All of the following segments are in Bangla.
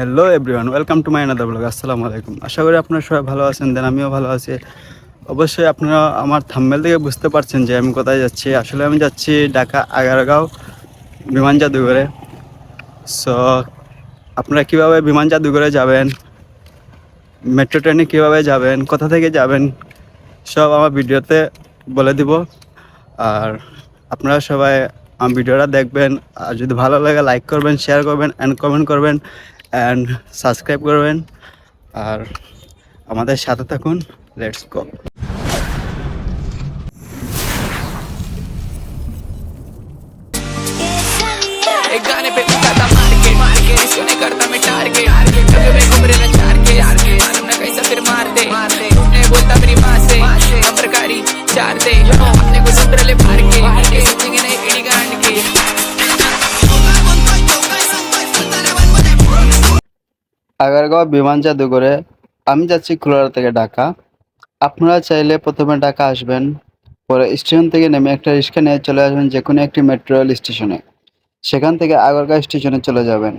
Hello everyone welcome to my another blog আসসালামু আলাইকুম। আশা করি আপনারা সবাই ভালো আছেন দেন আমিও ভালো আছি। অবশ্যই আপনারা আমার থাম্বেল থেকে বুঝতে পারছেন যে আমি কোথায় যাচ্ছি। আসলে আমি যাচ্ছি ঢাকা আগারগাঁও বিমান জাদুঘরে। সো আপনারা কীভাবে বিমান জাদুঘরে যাবেন? মেট্রো ট্রেনে কীভাবে যাবেন? কোথা থেকে যাবেন? সব আমার ভিডিওতে বলে দিব। আর আপনারা সবাই আমার ভিডিওটা দেখবেন। আর যদি ভালো লাগে লাইক করবেন শেয়ার করবেন অ্যান্ড কমেন্ট করবেন। অ্যান্ড সাবস্ক্রাইব করবেন। আর আমাদের সাথে থাকুন। লেটস গো আগারগাঁও বিমান জাদুঘরে আমি যাচ্ছি কুলারা থেকে ঢাকা। আপনারা চাইলে প্রথমে ঢাকা আসবেন, পরে স্টেশন থেকে নেমে একটা রিক্সা নিয়ে চলে আসবেন যে কোনো একটি মেট্রো রেল স্টেশনে। সেখান থেকে আগারগাঁও স্টেশনে চলে যাবেন।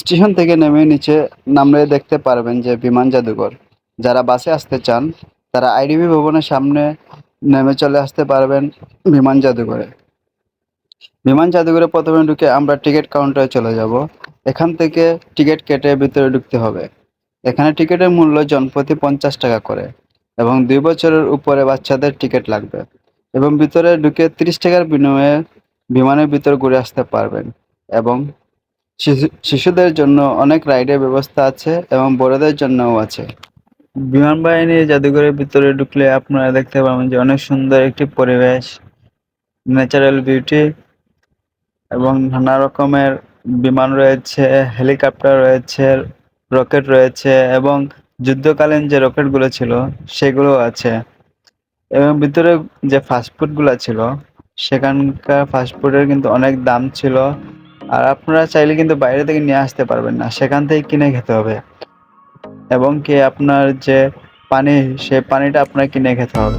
স্টেশন থেকে নেমে নিচে নামলে দেখতে পারবেন যে বিমান জাদুঘর। যারা বাসে আসতে চান, তারা আইডিবি ভবনের সামনে নেমে চলে আসতে পারবেন বিমান জাদুঘরে। বিমান জাদুঘরে প্রথমে ঢুকে আমরা টিকিট কাউন্টারে চলে যাব। এখান থেকে টিকিট কেটে ভিতরে ঢুকতে হবে। এখানে টিকিটের মূল্য জনপ্রতি পঞ্চাশ টাকা করে এবং দুই বছরের উপরে বাচ্চাদের টিকিট লাগবে এবং ভিতরে ঢুকে তিরিশ টাকার বিনিময়ে বিমানের ভিতর ঘুরে আসতে পারবেন এবং শিশু শিশুদের জন্য অনেক রাইডের ব্যবস্থা আছে এবং বড়দের জন্যও আছে। বিমান বাহিনীর জাদুঘরের ভিতরে ঢুকলে আপনারা দেখতে পাবেন যে অনেক সুন্দর একটি পরিবেশ ন্যাচারাল বিউটি এবং নানা রকমের বিমান রয়েছে, হেলিকপ্টার রয়েছে, রকেট রয়েছে এবং যুদ্ধকালীন যে রকেটগুলো ছিল সেগুলো আছে। এবং ভিতরে যে ফাস্টফুডগুলো ছিল, সেখানকার ফাস্টফুডের কিন্তু অনেক দাম ছিল। আর আপনারা চাইলে কিন্তু বাইরে থেকে নিয়ে আসতে পারবেন না, সেখান থেকে কিনে খেতে হবে। এবং কি আপনার যে পানি, সে পানিটা আপনার কিনে খেতে হবে।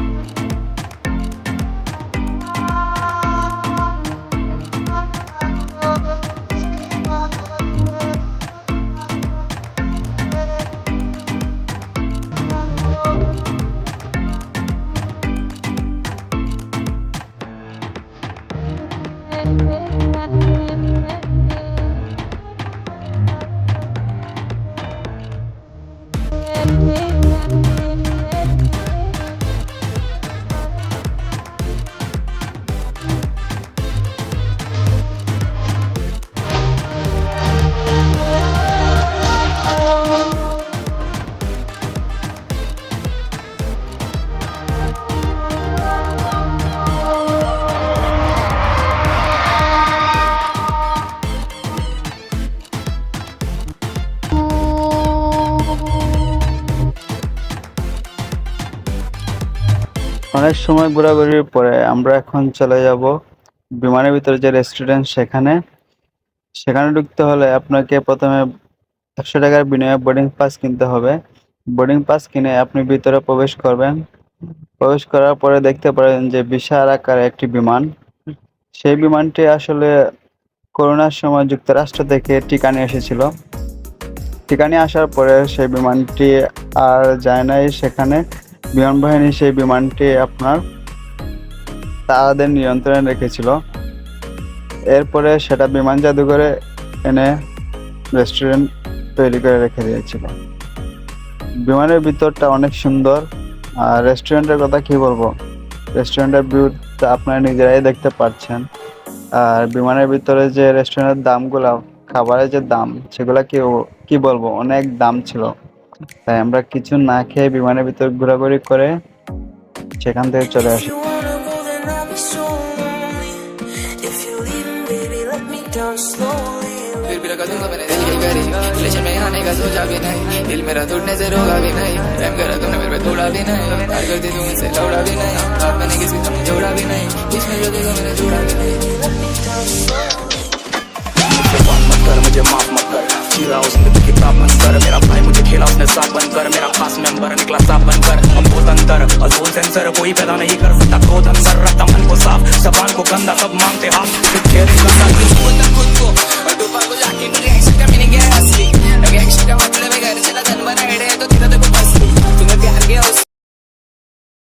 অনেক সময় ঘোরাঘুরির পরে আমরা এখন চলে যাব বিমানের ভিতরে যে রেস্টুরেন্ট সেখানে। সেখানে ঢুকতে হলে আপনাকে প্রথমে একশো টাকার বিনিময়ে বোর্ডিং পাস কিনতে হবে। বোর্ডিং পাস কিনে আপনি ভিতরে প্রবেশ করবেন। প্রবেশ করার পরে দেখতে পারেন যে বিশাল আকারে একটি বিমান। সেই বিমানটি আসলে করোনার সময় যুক্তরাষ্ট্র থেকে টিকা নিয়ে এসেছিল। টিকা নিয়ে আসার পরে সেই বিমানটি আর যায় নাই সেখানে। বিমান বাহিনী সেই বিমানটি আপনার তাদের নিয়ন্ত্রণে রেখেছিল। এরপরে সেটা বিমান জাদুঘরে এনে রেস্টুরেন্ট তৈরি করে রেখে দিয়েছিল। বিমানের ভিতরটা অনেক সুন্দর। আর রেস্টুরেন্টের কথা কি বলব? রেস্টুরেন্টের ভিউটা আপনারা নিজেরাই দেখতে পাচ্ছেন আর বিমানের ভিতরে যে রেস্টুরেন্টের দামগুলো, খাবারের যে দাম, সেগুলা কি কি বলব? অনেক দাম ছিল। তাই আমরা কিছু না খেয়ে বিমানের ভিতর ঘোরাঘুরি করে সেখান থেকে চলে আসি। मुझे माफ बीमारी पैदा नहीं कर सकता। क्रोध अंदर रखता मन को साफ़, जबान को गंदा सब मानते हाथ।